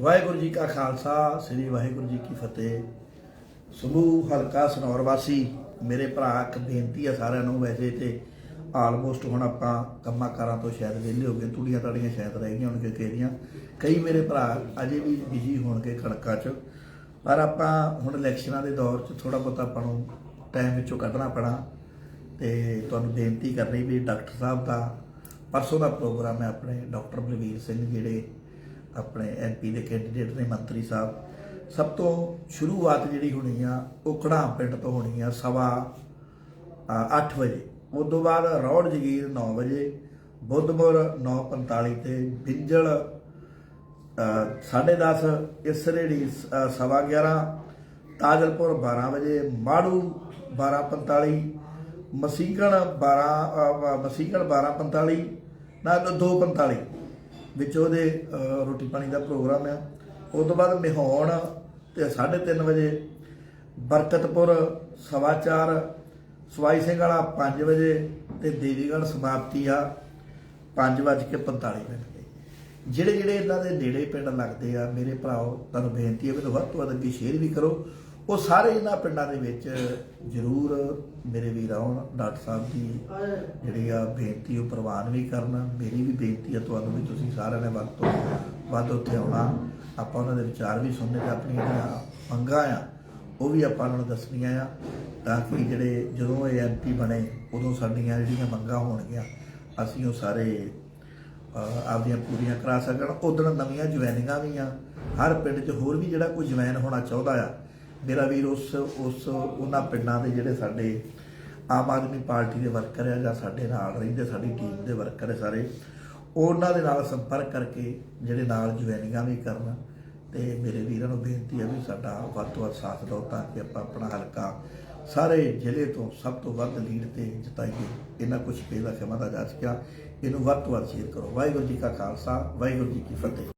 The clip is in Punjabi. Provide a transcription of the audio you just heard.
ਵਾਹਿਗੁਰੂ ਜੀ ਕਾ ਖਾਲਸਾ, ਸ੍ਰੀ ਵਾਹਿਗੁਰੂ ਜੀ ਕੀ ਫਤਿਹ। ਸਮੂਹ ਹਲਕਾ ਸਨੌਰ ਵਾਸੀ, ਮੇਰੇ ਭਰਾ ਇੱਕ ਬੇਨਤੀ ਆ ਸਾਰਿਆਂ ਨੂੰ, ਵੈਸੇ ਤੇ ਆਲਮੋਸਟ ਹੁਣ ਆਪਾਂ ਕੰਮਾਂ ਕਾਰਾਂ ਤੋਂ ਸ਼ਾਇਦ ਵਿਹਲੇ ਹੋ ਗਏ, ਤੁੜੀਆਂ ਤਾੜੀਆਂ ਸ਼ਾਇਦ ਰਹਿ ਗਈਆਂ ਹੋਣਗੇ ਕਿਸੇ ਦੀਆਂ ਕਈ ਮੇਰੇ ਭਰਾ ਅਜੇ ਵੀ ਬਿਜ਼ੀ ਹੋਣਗੇ ਕਣਕਾਂ 'ਚ, ਪਰ ਆਪਾਂ ਹੁਣ ਇਲੈਕਸ਼ਨਾਂ ਦੇ ਦੌਰ 'ਚ ਥੋੜਾ ਬਹੁਤਾ ਆਪਾਂ ਨੂੰ ਟਾਈਮ ਵਿੱਚੋਂ ਕੱਢਣਾ ਪੈਣਾ ਤੇ ਤੁਹਾਨੂੰ ਬੇਨਤੀ ਕਰਨੀ ਵੀ ਡਾਕਟਰ ਸਾਹਿਬ ਦਾ ਪਰਸੋਂ ਦਾ ਪ੍ਰੋਗਰਾਮ ਹੈ ਆਪਣੇ ਡਾਕਟਰ ਬਲਵੀਰ ਸਿੰਘ ਜਿਹੜੇ ਆਪਣੇ ਐਮਪੀ ਦੇ ਕੈਂਡੀਡੇਟ ਨੇ ਮੰਤਰੀ ਸਾਹਿਬ। ਸਭ ਤੋਂ ਸ਼ੁਰੂਆਤ ਜਿਹੜੀ ਹੋਣੀ ਆ ਉਹ ਕੜਾਂ ਪਿੰਡ ਤੋਂ ਹੋਣੀ ਆ ਸਵਾ 8 ਵਜੇ। ਉਸ ਤੋਂ ਬਾਅਦ ਰੌੜ ਜਗੀਰ 9 ਵਜੇ ਬੁੱਧਮੁਰ 9:45 ਤੇ ਬਿੰਜਲ 10:30 ਇਸਰੇੜੀ ਅ, ਸਵਾ 11 ਤਾਜਲਪੁਰ 12 ਵਜੇ ਮਾੜੂ 12:45 ਮਸੀਗਣ 12 ਅ, ਮਸੀਗਣ 12:45 ਨਾ 2:45 ਵਿੱਚ ਉਹਦੇ ਰੋਟੀ ਪਾਣੀ ਦਾ ਪ੍ਰੋਗਰਾਮ ਆ। ਉਸ ਤੋਂ ਬਾਅਦ ਮਿਹੌਣ ਤੇ 3:30 ਵਜੇ ਬਰਕਤਪੁਰ ਸਵਾ ਚਾਰ, ਸਵਾਈ ਸਿੰਘ ਵਾਲਾ 5 ਵਜੇ ਤੇ ਦੇਵੀਗੜ੍ਹ ਸਮਾਪਤੀ ਆ 5:45 ਮਿੰਟ ਜਿਹੜੇ ਜਿਹੜੇ ਇਹਨਾਂ ਦੇ ਨੇੜੇ ਪਿੰਡ ਲੱਗਦੇ ਆ, ਮੇਰੇ ਭਰਾਓ, ਤੁਹਾਨੂੰ ਬੇਨਤੀ ਹੈ, ਮੈਨੂੰ ਵੱਧ ਤੋਂ ਵੱਧ ਅੱਗੇ ਸ਼ੇਅਰ ਵੀ ਕਰੋ। ਉਹ ਸਾਰੇ ਇਹਨਾਂ ਪਿੰਡਾਂ ਦੇ ਵਿੱਚ ਜ਼ਰੂਰ ਮੇਰੇ ਵੀਰ ਆਉਣ ਡਾਕਟਰ ਸਾਹਿਬ ਦੀ ਜਿਹੜੀ ਆ ਬੇਨਤੀ ਉਹ ਪ੍ਰਵਾਨ ਵੀ ਕਰਨ ਮੇਰੀ ਵੀ ਬੇਨਤੀ ਹੈ ਤੁਹਾਨੂੰ ਵੀ ਤੁਸੀਂ ਸਾਰਿਆਂ ਨੇ ਵੱਧ ਤੋਂ ਵੱਧ ਉੱਥੇ ਆਉਣਾ। ਆਪਾਂ ਉਹਨਾਂ ਦੇ ਵਿਚਾਰ ਵੀ ਸੁਣਨੇ ਤੇ ਆਪਣੀਆਂ ਜਿਹੜੀਆਂ ਮੰਗਾਂ ਆ ਉਹ ਵੀ ਆਪਾਂ ਉਹਨਾਂ ਨੂੰ ਦੱਸਣੀਆਂ ਆ ਤਾਂ ਕਿ ਜਿਹੜੇ ਜਦੋਂ ਇਹ ਐਮਪੀ ਬਣੇ ਉਦੋਂ ਸਾਡੀਆਂ ਜਿਹੜੀਆਂ ਮੰਗਾਂ ਹੋਣਗੀਆਂ ਅਸੀਂ ਉਹ ਸਾਰੇ ਆਪਦੀਆਂ ਪੂਰੀਆਂ ਕਰਾ ਸਕਣ। ਉਦੋਂ ਨਵੀਆਂ ਜੁਆਇਨਿੰਗਾਂ ਵੀ ਆ। ਹਰ ਪਿੰਡ 'ਚ ਹੋਰ ਵੀ ਜਿਹੜਾ ਕੋਈ ਜੁਆਇਨ ਹੋਣਾ ਚਾਹੁੰਦਾ ਆ ਮੇਰਾ ਵੀਰ ਉਸ ਉਸ, ਉਹਨਾਂ ਪਿੰਡਾਂ ਦੇ ਜਿਹੜੇ ਸਾਡੇ ਆਮ ਆਦਮੀ ਪਾਰਟੀ ਦੇ ਵਰਕਰ ਆ ਜਾਂ ਸਾਡੇ ਨਾਲ ਰਹਿੰਦੇ, ਸਾਡੀ ਟੀਮ ਦੇ ਵਰਕਰ ਆ ਸਾਰੇ ਉਹਨਾਂ ਦੇ ਨਾਲ ਸੰਪਰਕ ਕਰਕੇ ਜਿਹੜੇ ਨਾਲ ਜੁਆਇਨਿੰਗਾਂ ਵੀ ਕਰਨ ਤੇ ਮੇਰੇ ਵੀਰਾਂ ਨੂੰ ਬੇਨਤੀ ਹੈ ਵੀ ਸਾਡਾ ਵੱਧ ਤੋਂ ਵੱਧ ਸਾਥ ਦਿਓ ਤਾਂ ਕਿ ਆਪਾਂ ਆਪਣਾ ਹਲਕਾ ਸਾਰੇ ਜ਼ਿਲ੍ਹੇ ਤੋਂ ਸਭ ਤੋਂ ਵੱਧ ਲੀਡ ਤੇ ਜਿਤਾਈਏ। ਇਹਨਾਂ ਕੁਝ ਪੇਲਾ ਖਿਮਾ ਦਾ ਜਾ ਸਕਿਆ ਇਹਨੂੰ ਵੱਧ ਤੋਂ ਵੱਧ ਸ਼ੇਅਰ ਕਰੋ। ਵਾਹਿਗੁਰੂ ਜੀ ਕਾ ਖਾਲਸਾ, ਵਾਹਿਗੁਰੂ ਜੀ ਕੀ ਫਤਿਹ।